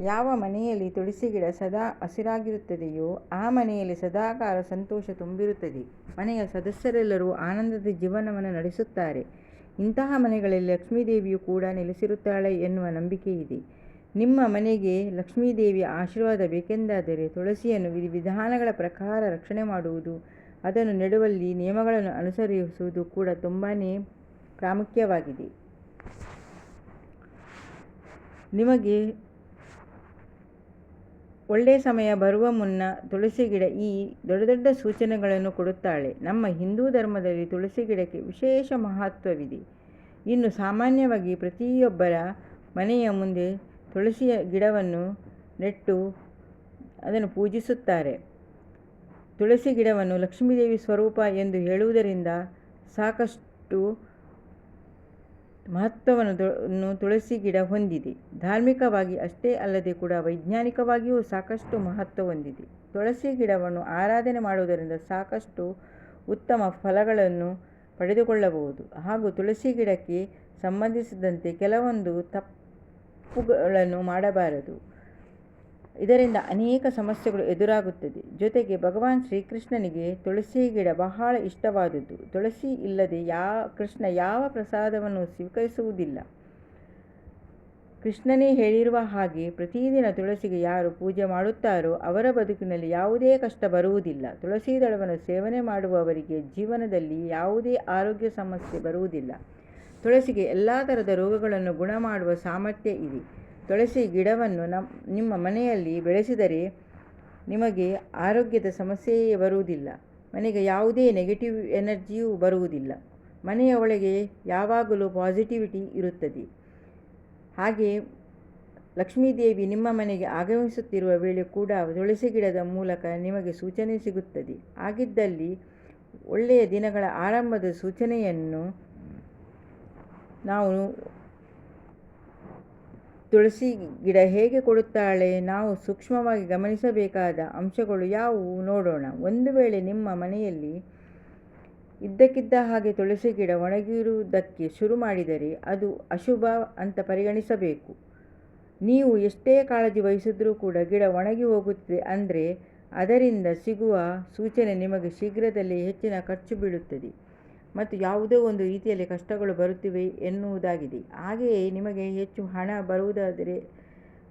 ಯಾವ ಮನೆಯಲ್ಲಿ ತುಳಸಿ ಗಿಡ ಸದಾ ಹಸಿರಾಗಿರುತ್ತದೆಯೋ ಆ ಮನೆಯಲ್ಲಿ ಸದಾಕಾಲ ಸಂತೋಷ ತುಂಬಿರುತ್ತದೆ. ಮನೆಯ ಸದಸ್ಯರೆಲ್ಲರೂ ಆನಂದದ ಜೀವನವನ್ನು ನಡೆಸುತ್ತಾರೆ. ಇಂತಹ ಮನೆಗಳಲ್ಲಿ ಲಕ್ಷ್ಮೀದೇವಿಯು ಕೂಡ ನೆಲೆಸಿರುತ್ತಾಳೆ ಎನ್ನುವ ನಂಬಿಕೆ ಇದೆ. ನಿಮ್ಮ ಮನೆಗೆ ಲಕ್ಷ್ಮೀದೇವಿಯ ಆಶೀರ್ವಾದ ಬೇಕೆಂದಾದರೆ ತುಳಸಿಯನ್ನು ವಿಧಿವಿಧಾನಗಳ ಪ್ರಕಾರ ರಕ್ಷಣೆ ಮಾಡುವುದು, ಅದನ್ನು ನೆಡುವಲ್ಲಿ ನಿಯಮಗಳನ್ನು ಅನುಸರಿಸುವುದು ಕೂಡ ತುಂಬಾ ಪ್ರಾಮುಖ್ಯವಾಗಿದೆ. ನಿಮಗೆ ಒಳ್ಳೆಯ ಸಮಯ ಬರುವ ಮುನ್ನ ತುಳಸಿ ಗಿಡ ಈ ದೊಡ್ಡ ದೊಡ್ಡ ಸೂಚನೆಗಳನ್ನು ಕೊಡುತ್ತಾಳೆ. ನಮ್ಮ ಹಿಂದೂ ಧರ್ಮದಲ್ಲಿ ತುಳಸಿ ಗಿಡಕ್ಕೆ ವಿಶೇಷ ಮಹತ್ವವಿದೆ. ಇನ್ನು ಸಾಮಾನ್ಯವಾಗಿ ಪ್ರತಿಯೊಬ್ಬರ ಮನೆಯ ಮುಂದೆ ತುಳಸಿಯ ಗಿಡವನ್ನು ನೆಟ್ಟು ಅದನ್ನು ಪೂಜಿಸುತ್ತಾರೆ. ತುಳಸಿ ಗಿಡವನ್ನು ಲಕ್ಷ್ಮೀದೇವಿ ಸ್ವರೂಪ ಎಂದು ಹೇಳುವುದರಿಂದ ಸಾಕಷ್ಟು ಮಹತ್ವವನ್ನು ತುಳಸಿ ಗಿಡ ಹೊಂದಿದೆ. ಧಾರ್ಮಿಕವಾಗಿ ಅಷ್ಟೇ ಅಲ್ಲದೆ ಕೂಡ ವೈಜ್ಞಾನಿಕವಾಗಿಯೂ ಸಾಕಷ್ಟು ಮಹತ್ವ ಹೊಂದಿದೆ. ತುಳಸಿ ಗಿಡವನ್ನು ಆರಾಧನೆ ಮಾಡುವುದರಿಂದ ಸಾಕಷ್ಟು ಉತ್ತಮ ಫಲಗಳನ್ನು ಪಡೆದುಕೊಳ್ಳಬಹುದು. ಹಾಗೂ ತುಳಸಿ ಗಿಡಕ್ಕೆ ಸಂಬಂಧಿಸಿದಂತೆ ಕೆಲವೊಂದು ತಪ್ಪುಗಳನ್ನು ಮಾಡಬಾರದು. ಇದರಿಂದ ಅನೇಕ ಸಮಸ್ಯೆಗಳು ಎದುರಾಗುತ್ತದೆ. ಜೊತೆಗೆ ಭಗವಾನ್ ಶ್ರೀಕೃಷ್ಣನಿಗೆ ತುಳಸಿ ಗಿಡ ಬಹಳ ಇಷ್ಟವಾದದ್ದು. ತುಳಸಿ ಇಲ್ಲದೆ ಯಾ, ಕೃಷ್ಣ ಯಾವ ಪ್ರಸಾದವನ್ನು ಸ್ವೀಕರಿಸುವುದಿಲ್ಲ. ಕೃಷ್ಣನೇ ಹೇಳಿರುವ ಹಾಗೆ ಪ್ರತಿದಿನ ತುಳಸಿಗೆ ಯಾರು ಪೂಜೆ ಮಾಡುತ್ತಾರೋ ಅವರ ಬದುಕಿನಲ್ಲಿ ಯಾವುದೇ ಕಷ್ಟ ಬರುವುದಿಲ್ಲ. ತುಳಸಿ ದಳವನ್ನು ಸೇವನೆ ಮಾಡುವವರಿಗೆ ಜೀವನದಲ್ಲಿ ಯಾವುದೇ ಆರೋಗ್ಯ ಸಮಸ್ಯೆ ಬರುವುದಿಲ್ಲ. ತುಳಸಿಗೆ ಎಲ್ಲ ಥರದ ರೋಗಗಳನ್ನು ಗುಣ ಮಾಡುವ ಸಾಮರ್ಥ್ಯ ಇದೆ. ತುಳಸಿ ಗಿಡವನ್ನು ನಮ್ಮ ನಿಮ್ಮ ಮನೆಯಲ್ಲಿ ಬೆಳೆಸಿದರೆ ನಿಮಗೆ ಆರೋಗ್ಯದ ಸಮಸ್ಯೆಯೇ ಬರುವುದಿಲ್ಲ. ಮನೆಗೆ ಯಾವುದೇ ನೆಗೆಟಿವ್ ಎನರ್ಜಿಯೂ ಬರುವುದಿಲ್ಲ. ಮನೆಯ ಒಳಗೆ ಯಾವಾಗಲೂ ಪಾಸಿಟಿವಿಟಿ ಇರುತ್ತದೆ. ಹಾಗೆ ಲಕ್ಷ್ಮೀದೇವಿ ನಿಮ್ಮ ಮನೆಗೆ ಆಗಮಿಸುತ್ತಿರುವ ವೇಳೆ ಕೂಡ ತುಳಸಿ ಗಿಡದ ಮೂಲಕ ನಿಮಗೆ ಸೂಚನೆ ಸಿಗುತ್ತದೆ. ಆಗಿದ್ದಲ್ಲಿ ಒಳ್ಳೆಯ ದಿನಗಳ ಆರಂಭದ ಸೂಚನೆಯನ್ನು ನಾವು ತುಳಸಿ ಗಿಡ ಹೇಗೆ ಕೊಡುತ್ತಾಳೆ? ನಾವು ಸೂಕ್ಷ್ಮವಾಗಿ ಗಮನಿಸಬೇಕಾದ ಅಂಶಗಳು ಯಾವುವು ನೋಡೋಣ. ಒಂದು ವೇಳೆ ನಿಮ್ಮ ಮನೆಯಲ್ಲಿ ಇದ್ದಕ್ಕಿದ್ದ ಹಾಗೆ ತುಳಸಿ ಗಿಡ ಒಣಗಿರುವುದಕ್ಕೆ ಶುರು ಮಾಡಿದರೆ ಅದು ಅಶುಭ ಅಂತ ಪರಿಗಣಿಸಬೇಕು. ನೀವು ಎಷ್ಟೇ ಕಾಳಜಿ ವಹಿಸಿದ್ರೂ ಕೂಡ ಗಿಡ ಒಣಗಿ ಹೋಗುತ್ತದೆ ಅಂದರೆ ಅದರಿಂದ ಸಿಗುವ ಸೂಚನೆ ನಿಮಗೆ ಶೀಘ್ರದಲ್ಲೇ ಹೆಚ್ಚಿನ ಖರ್ಚು ಬೀಳುತ್ತದೆ. ಮತ್ತು ಯಾವುದೋ ಒಂದು ರೀತಿಯಲ್ಲಿ ಕಷ್ಟಗಳು ಬರುತ್ತಿವೆ ಎನ್ನುವುದಾಗಿದೆ. ಹಾಗೆಯೇ ನಿಮಗೆ ಹೆಚ್ಚು ಹಣ ಬರುವುದಾದರೆ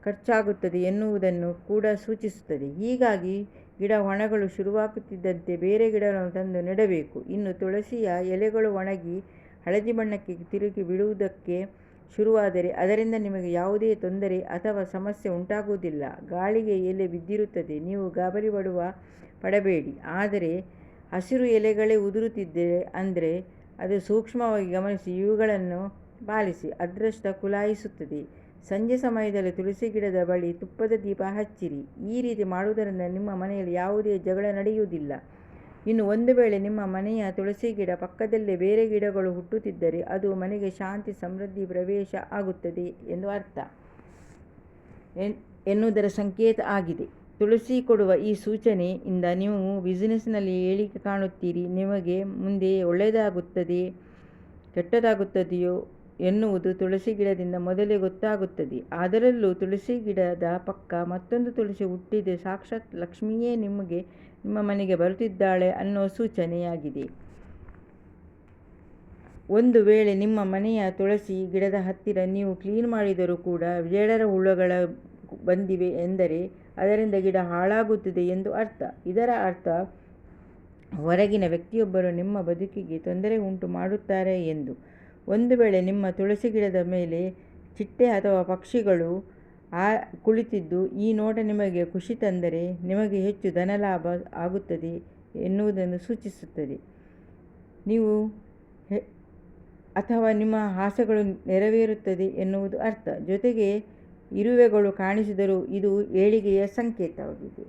ಖರ್ಚಾಗುತ್ತದೆ ಎನ್ನುವುದನ್ನು ಕೂಡ ಸೂಚಿಸುತ್ತದೆ. ಹೀಗಾಗಿ ಗಿಡ ಒಣಗಳು ಶುರುವಾಗುತ್ತಿದ್ದಂತೆ ಬೇರೆ ಗಿಡಗಳನ್ನು ತಂದು ನೆಡಬೇಕು. ಇನ್ನು ತುಳಸಿಯ ಎಲೆಗಳು ಒಣಗಿ ಹಳದಿ ಬಣ್ಣಕ್ಕೆ ತಿರುಗಿ ಬಿಡುವುದಕ್ಕೆ ಶುರುವಾದರೆ ಅದರಿಂದ ನಿಮಗೆ ಯಾವುದೇ ತೊಂದರೆ ಅಥವಾ ಸಮಸ್ಯೆ ಉಂಟಾಗುವುದಿಲ್ಲ. ಗಾಳಿಗೆ ಎಲೆ ಬಿದ್ದಿರುತ್ತದೆ. ನೀವು ಗಾಬರಿ ಪಡುವ ಪಡಬೇಡಿ. ಆದರೆ ಹಸಿರು ಎಲೆಗಳೇ ಉದುರುತ್ತಿದ್ದರೆ ಅಂದರೆ ಅದು ಸೂಕ್ಷ್ಮವಾಗಿ ಗಮನಿಸಿ ಇವುಗಳನ್ನು ಪಾಲಿಸಿ, ಅದೃಷ್ಟ ಕುಲಾಯಿಸುತ್ತದೆ. ಸಂಜೆ ಸಮಯದಲ್ಲಿ ತುಳಸಿ ಗಿಡದ ಬಳಿ ತುಪ್ಪದ ದೀಪ ಹಚ್ಚಿರಿ. ಈ ರೀತಿ ಮಾಡುವುದರಿಂದ ನಿಮ್ಮ ಮನೆಯಲ್ಲಿ ಯಾವುದೇ ಜಗಳ ನಡೆಯುವುದಿಲ್ಲ. ಇನ್ನು ಒಂದು ವೇಳೆ ನಿಮ್ಮ ಮನೆಯ ತುಳಸಿ ಗಿಡ ಪಕ್ಕದಲ್ಲೇ ಬೇರೆ ಗಿಡಗಳು ಹುಟ್ಟುತ್ತಿದ್ದರೆ ಅದು ಮನೆಗೆ ಶಾಂತಿ, ಸಮೃದ್ಧಿ, ಪ್ರವೇಶ ಆಗುತ್ತದೆ ಎಂದು ಅರ್ಥ ಎನ್ನುವುದರ ಸಂಕೇತ ಆಗಿದೆ. ತುಳಸಿ ಕೊಡುವ ಈ ಸೂಚನೆಯಿಂದ ನೀವು ಬಿಸಿನೆಸ್ನಲ್ಲಿ ಏಳಿಗೆ ಕಾಣುತ್ತೀರಿ. ನಿಮಗೆ ಮುಂದೆ ಒಳ್ಳೆಯದಾಗುತ್ತದೆ, ಕೆಟ್ಟದಾಗುತ್ತದೆಯೋ ಎನ್ನುವುದು ತುಳಸಿ ಗಿಡದಿಂದ ಮೊದಲೇ ಗೊತ್ತಾಗುತ್ತದೆ. ಅದರಲ್ಲೂ ತುಳಸಿ ಗಿಡದ ಪಕ್ಕ ಮತ್ತೊಂದು ತುಳಸಿ ಹುಟ್ಟಿದೆ. ಸಾಕ್ಷಾತ್ ಲಕ್ಷ್ಮಿಯೇ ನಿಮಗೆ ನಿಮ್ಮ ಮನೆಗೆ ಬರುತ್ತಿದ್ದಾಳೆ ಅನ್ನೋ ಸೂಚನೆಯಾಗಿದೆ. ಒಂದು ವೇಳೆ ನಿಮ್ಮ ಮನೆಯ ತುಳಸಿ ಗಿಡದ ಹತ್ತಿರ ನೀವು ಕ್ಲೀನ್ ಮಾಡಿದರೂ ಕೂಡ ಜೇಡರ ಹುಳುಗಳ ಬಂದಿವೆ ಎಂದರೆ ಅದರಿಂದ ಗಿಡ ಹಾಳಾಗುತ್ತದೆ ಎಂದು ಅರ್ಥ. ಇದರ ಅರ್ಥ, ಹೊರಗಿನ ವ್ಯಕ್ತಿಯೊಬ್ಬರು ನಿಮ್ಮ ಬದುಕಿಗೆ ತೊಂದರೆ ಉಂಟು ಮಾಡುತ್ತಾರೆ ಎಂದು. ಒಂದು ವೇಳೆ ನಿಮ್ಮ ತುಳಸಿ ಗಿಡದ ಮೇಲೆ ಚಿಟ್ಟೆ ಅಥವಾ ಪಕ್ಷಿಗಳು ಆ ಕುಳಿತಿದ್ದು, ಈ ನೋಟ ನಿಮಗೆ ಖುಷಿ ತಂದರೆ ನಿಮಗೆ ಹೆಚ್ಚು ಧನಲಾಭ ಆಗುತ್ತದೆ ಎನ್ನುವುದನ್ನು ಸೂಚಿಸುತ್ತದೆ. ನೀವು ಅಥವಾ ನಿಮ್ಮ ಆಸೆಗಳು ನೆರವೇರುತ್ತದೆ ಎನ್ನುವುದು ಅರ್ಥ. ಜೊತೆಗೆ ಇರುವೆಗಳು ಕಾಣಿಸಿದರೂ ಇದು ಏಳಿಗೆಯ ಸಂಕೇತವಾಗಿದೆ.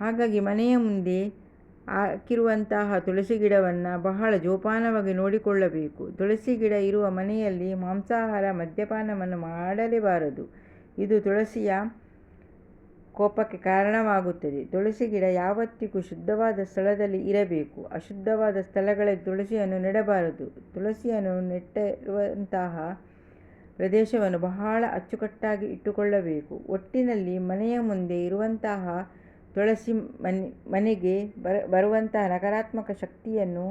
ಹಾಗಾಗಿ ಮನೆಯ ಮುಂದೆ ಹಾಕಿರುವಂತಹ ತುಳಸಿ ಗಿಡವನ್ನು ಬಹಳ ಜೋಪಾನವಾಗಿ ನೋಡಿಕೊಳ್ಳಬೇಕು. ತುಳಸಿ ಗಿಡ ಇರುವ ಮನೆಯಲ್ಲಿ ಮಾಂಸಾಹಾರ, ಮದ್ಯಪಾನವನ್ನು ಮಾಡಲೇಬಾರದು. ಇದು ತುಳಸಿಯ ಕೋಪಕ್ಕೆ ಕಾರಣವಾಗುತ್ತದೆ. ತುಳಸಿ ಗಿಡ ಯಾವತ್ತಿಗೂ ಶುದ್ಧವಾದ ಸ್ಥಳದಲ್ಲಿ ಇರಬೇಕು. ಅಶುದ್ಧವಾದ ಸ್ಥಳಗಳಲ್ಲಿ ತುಳಸಿಯನ್ನು ನೆಡಬಾರದು. ತುಳಸಿಯನ್ನು ನೆಟ್ಟಿರುವಂತಹ ಪ್ರದೇಶವನ್ನು ಬಹಳ ಅಚ್ಚುಕಟ್ಟಾಗಿ ಇಟ್ಟುಕೊಳ್ಳಬೇಕು. ಒಟ್ಟಿನಲ್ಲಿ ಮನೆಯ ಮುಂದೆ ಇರುವಂತಹ ತುಳಸಿ ಮನೆ, ಮನೆಗೆ ಬರ, ಬರುವಂತಹ ನಕಾರಾತ್ಮಕ ಶಕ್ತಿಯನ್ನು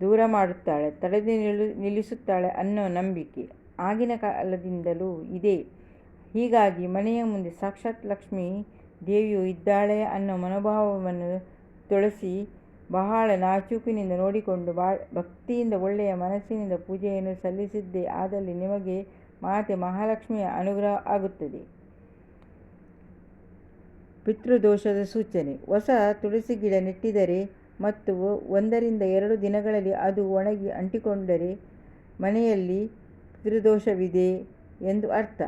ದೂರ ಮಾಡುತ್ತಾಳೆ, ತಡೆದು ನಿಲ್ಲು ನಿಲ್ಲಿಸುತ್ತಾಳೆ ಅನ್ನೋ ನಂಬಿಕೆ ಆಗಿನ ಕಾಲದಿಂದಲೂ ಇದೆ. ಹೀಗಾಗಿ ಮನೆಯ ಮುಂದೆ ಸಾಕ್ಷಾತ್ ಲಕ್ಷ್ಮೀ ದೇವಿಯು ಇದ್ದಾಳೆ ಅನ್ನೋ ಮನೋಭಾವವನ್ನು ತುಳಸಿ ಬಹಳ ನಾಚೂಕಿನಿಂದ ನೋಡಿಕೊಂಡು ಬಾ, ಭಕ್ತಿಯಿಂದ ಒಳ್ಳೆಯ ಮನಸ್ಸಿನಿಂದ ಪೂಜೆಯನ್ನು ಸಲ್ಲಿಸಿದ್ದೇ. ಆದಲ್ಲಿ ನಿಮಗೆ ಮಾತೆ ಮಹಾಲಕ್ಷ್ಮಿಯ ಅನುಗ್ರಹ ಆಗುತ್ತದೆ. ಪಿತೃದೋಷದ ಸೂಚನೆ. ಹೊಸ ತುಳಸಿ ಗಿಡ ನೆಟ್ಟಿದರೆ ಮತ್ತು ಒಂದರಿಂದ ಎರಡು ದಿನಗಳಲ್ಲಿ ಅದು ಒಣಗಿ ಅಂಟಿಕೊಂಡರೆ ಮನೆಯಲ್ಲಿ ಪಿತೃದೋಷವಿದೆ ಎಂದು ಅರ್ಥ.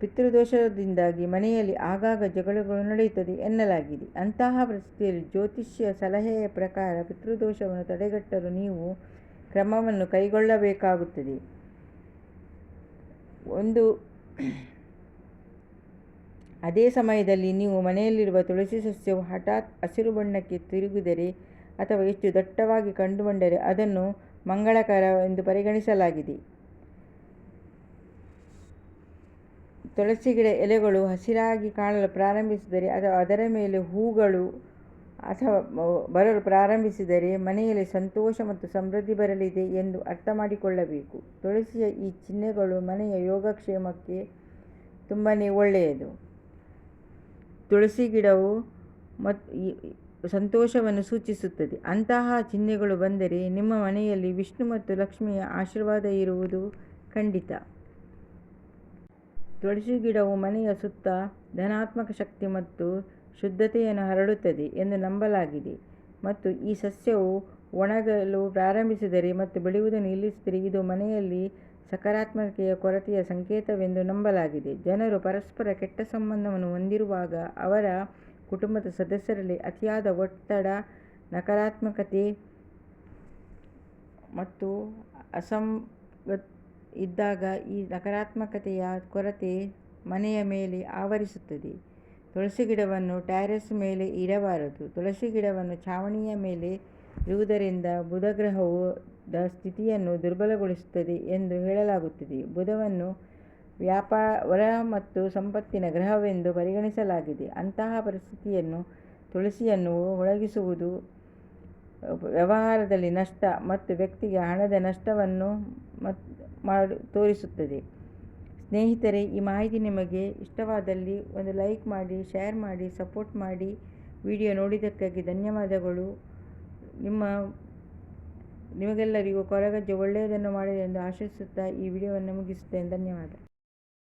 ಪಿತೃದೋಷದಿಂದಾಗಿ ಮನೆಯಲ್ಲಿ ಆಗಾಗ ಜಗಳಗಳು ನಡೆಯುತ್ತದೆ ಎನ್ನಲಾಗಿದೆ. ಅಂತಹ ಪರಿಸ್ಥಿತಿಯಲ್ಲಿ ಜ್ಯೋತಿಷ್ಯ ಸಲಹೆಯ ಪ್ರಕಾರ ಪಿತೃದೋಷವನ್ನು ತಡೆಗಟ್ಟಲು ನೀವು ಕ್ರಮವನ್ನು ಕೈಗೊಳ್ಳಬೇಕಾಗುತ್ತದೆ. ಒಂದು ಅದೇ ಸಮಯದಲ್ಲಿ ನೀವು ಮನೆಯಲ್ಲಿರುವ ತುಳಸಿ ಸಸ್ಯವು ಹಠಾತ್ ಹಸಿರು ಬಣ್ಣಕ್ಕೆ ತಿರುಗಿದರೆ ಅಥವಾ ಹೆಚ್ಚು ದಟ್ಟವಾಗಿ ಕಂಡುಬಂದರೆ ಅದನ್ನು ಮಂಗಳಕರ ಎಂದು ಪರಿಗಣಿಸಲಾಗಿದೆ. ತುಳಸಿ ಗಿಡ ಎಲೆಗಳು ಹಸಿರಾಗಿ ಕಾಣಲು ಪ್ರಾರಂಭಿಸಿದರೆ ಅಥವಾ ಅದರ ಮೇಲೆ ಹೂಗಳು ಅಥವಾ ಬರಲು ಪ್ರಾರಂಭಿಸಿದರೆ ಮನೆಯಲ್ಲಿ ಸಂತೋಷ ಮತ್ತು ಸಮೃದ್ಧಿ ಬರಲಿದೆ ಎಂದು ಅರ್ಥ ಮಾಡಿಕೊಳ್ಳಬೇಕು ತುಳಸಿಯ ಈ ಚಿಹ್ನೆಗಳು ಮನೆಯ ಯೋಗಕ್ಷೇಮಕ್ಕೆ ತುಂಬಾ ಒಳ್ಳೆಯದು. ತುಳಸಿ ಗಿಡವು ಮತ್ತು ಸಂತೋಷವನ್ನು ಸೂಚಿಸುತ್ತದೆ. ಅಂತಹ ಚಿಹ್ನೆಗಳು ಬಂದರೆ ನಿಮ್ಮ ಮನೆಯಲ್ಲಿ ವಿಷ್ಣು ಮತ್ತು ಲಕ್ಷ್ಮಿಯ ಆಶೀರ್ವಾದ ಇರುವುದು ಖಂಡಿತ. ತುಳಸಿ ಗಿಡವು ಮನೆಯ ಸುತ್ತ ಧನಾತ್ಮಕ ಶಕ್ತಿ ಮತ್ತು ಶುದ್ಧತೆಯನ್ನು ಹರಡುತ್ತದೆ ಎಂದು ನಂಬಲಾಗಿದೆ. ಮತ್ತು ಈ ಸಸ್ಯವು ಒಣಗಲು ಪ್ರಾರಂಭಿಸಿದರೆ ಮತ್ತು ಬೆಳೆಯುವುದನ್ನು ನಿಲ್ಲಿಸಿದರೆ ಇದು ಮನೆಯಲ್ಲಿ ಸಕಾರಾತ್ಮಕತೆಯ ಕೊರತೆಯ ಸಂಕೇತವೆಂದು ನಂಬಲಾಗಿದೆ. ಜನರು ಪರಸ್ಪರ ಕೆಟ್ಟ ಸಂಬಂಧವನ್ನು ಹೊಂದಿರುವಾಗ ಅವರ ಕುಟುಂಬದ ಸದಸ್ಯರಲ್ಲಿ ಅತಿಯಾದ ಒತ್ತಡ, ನಕಾರಾತ್ಮಕತೆ ಮತ್ತು ಅಸಂಗ ಇದ್ದಾಗ ಈ ನಕಾರಾತ್ಮಕತೆಯ ಕೊರತೆ ಮನೆಯ ಮೇಲೆ ಆವರಿಸುತ್ತದೆ. ತುಳಸಿ ಗಿಡವನ್ನು ಟ್ಯಾರೆಸ್ ಮೇಲೆ ಇಡಬಾರದು. ತುಳಸಿ ಗಿಡವನ್ನು ಛಾವಣಿಯ ಮೇಲೆ ಇರುವುದರಿಂದ ಬುಧಗ್ರಹವು ದ ಸ್ಥಿತಿಯನ್ನು ದುರ್ಬಲಗೊಳಿಸುತ್ತದೆ ಎಂದು ಹೇಳಲಾಗುತ್ತದೆ. ಬುಧವನ್ನು ವ್ಯಾಪಾರ ಮತ್ತು ಸಂಪತ್ತಿನ ಗ್ರಹವೆಂದು ಪರಿಗಣಿಸಲಾಗಿದೆ. ಅಂತಹ ಪರಿಸ್ಥಿತಿಯನ್ನು ತುಳಸಿಯನ್ನು ಒಳಗಿಸುವುದು ವ್ಯವಹಾರದಲ್ಲಿ ನಷ್ಟ ಮತ್ತು ವ್ಯಕ್ತಿಗೆ ಹಣದ ನಷ್ಟವನ್ನು ಮಾಡಿ, ತೋರಿಸುತ್ತದೆ. ಸ್ನೇಹಿತರೆ, ಈ ಮಾಹಿತಿ ನಿಮಗೆ ಇಷ್ಟವಾದಲ್ಲಿ ಒಂದು ಲೈಕ್ ಮಾಡಿ, ಶೇರ್ ಮಾಡಿ, ಸಪೋರ್ಟ್ ಮಾಡಿ ವಿಡಿಯೋ ನೋಡಿದ್ದಕ್ಕಾಗಿ ಧನ್ಯವಾದಗಳು. ನಿಮ್ಮ, ನಿಮಗೆಲ್ಲರಿಗೂ ಕೊರಗಜ್ಜೆ ಒಳ್ಳೆಯದನ್ನು ಮಾಡಿದೆ ಎಂದು ಆಶಿಸುತ್ತಾ ಈ ವಿಡಿಯೋವನ್ನು ಮುಗಿಸುತ್ತೇನೆ. ಧನ್ಯವಾದ.